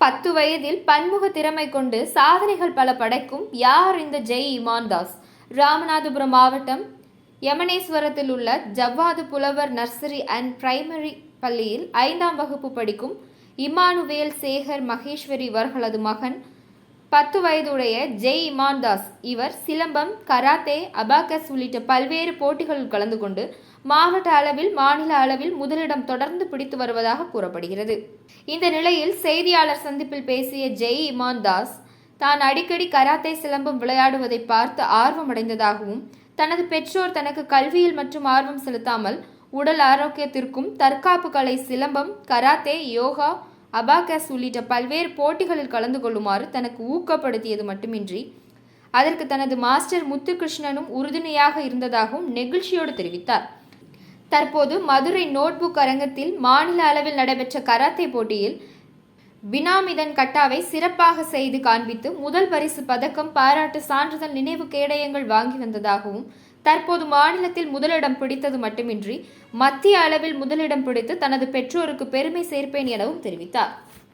பத்து வயதில் பன்முக திறமை கொண்டு சாதனைகள் பல படைக்கும் யார் இந்த ஜெய் இமான்தாஸ்? ராமநாதபுரம் மாவட்டம் யமனேஸ்வரத்தில் உள்ள ஜவ்வாது புலவர் நர்சரி அண்ட் பிரைமரி பள்ளியில் ஐந்தாம் வகுப்பு படிக்கும் இமானுவேல் சேகர் மகேஸ்வரி இவர்களது மகன் பத்து வயதுடைய ஜெய் இமான்தாஸ். இவர் சிலம்பம் கராத்தே அபாகஸ் உள்ளிட்ட பல்வேறு போட்டிகளில் கலந்து கொண்டு மாவட்ட அளவில் மாநில அளவில் முதலிடம் தொடர்ந்து பிடித்து வருவதாக கூறப்படுகிறது. இந்த நிலையில் செய்தியாளர் சந்திப்பில் பேசிய ஜெய் இமான்தாஸ் தான் அடிக்கடி கராத்தே சிலம்பம் விளையாடுவதை பார்த்து ஆர்வமடைந்ததாகவும் தனது பெற்றோர் தனக்கு கல்வியில் மற்றும் ஆர்வம் செலுத்தாமல் உடல் ஆரோக்கியத்திற்கும் தற்காப்பு கலை சிலம்பம் கராத்தே யோகா அபாகஸ் உள்ளிட்ட பல்வேறு போட்டிகளில் கலந்து கொள்ளுமாறு தனக்கு ஊக்கப்படுத்தியது மட்டுமின்றி அதற்கு தனது மாஸ்டர் முத்துகிருஷ்ணனும் உறுதுணையாக இருந்ததாகவும் நெகிழ்ச்சியோடு தெரிவித்தார். தற்போது மதுரை நோட்புக் அரங்கத்தில் மாநில அளவில் நடைபெற்ற கராத்தே போட்டியில் பினாமிதன் கட்டாவை சிறப்பாக செய்து காண்பித்து முதல் பரிசு பதக்கம் பாராட்டு சான்றிதழ் நினைவு கேடயங்கள் வாங்கி வந்ததாகவும் தற்போது மாநிலத்தில் முதலிடம் பிடித்தது மட்டுமின்றி மத்திய அளவில் முதலிடம் பிடித்து தனது பெற்றோருக்கு பெருமை சேர்ப்பேன் எனவும் தெரிவித்தார்.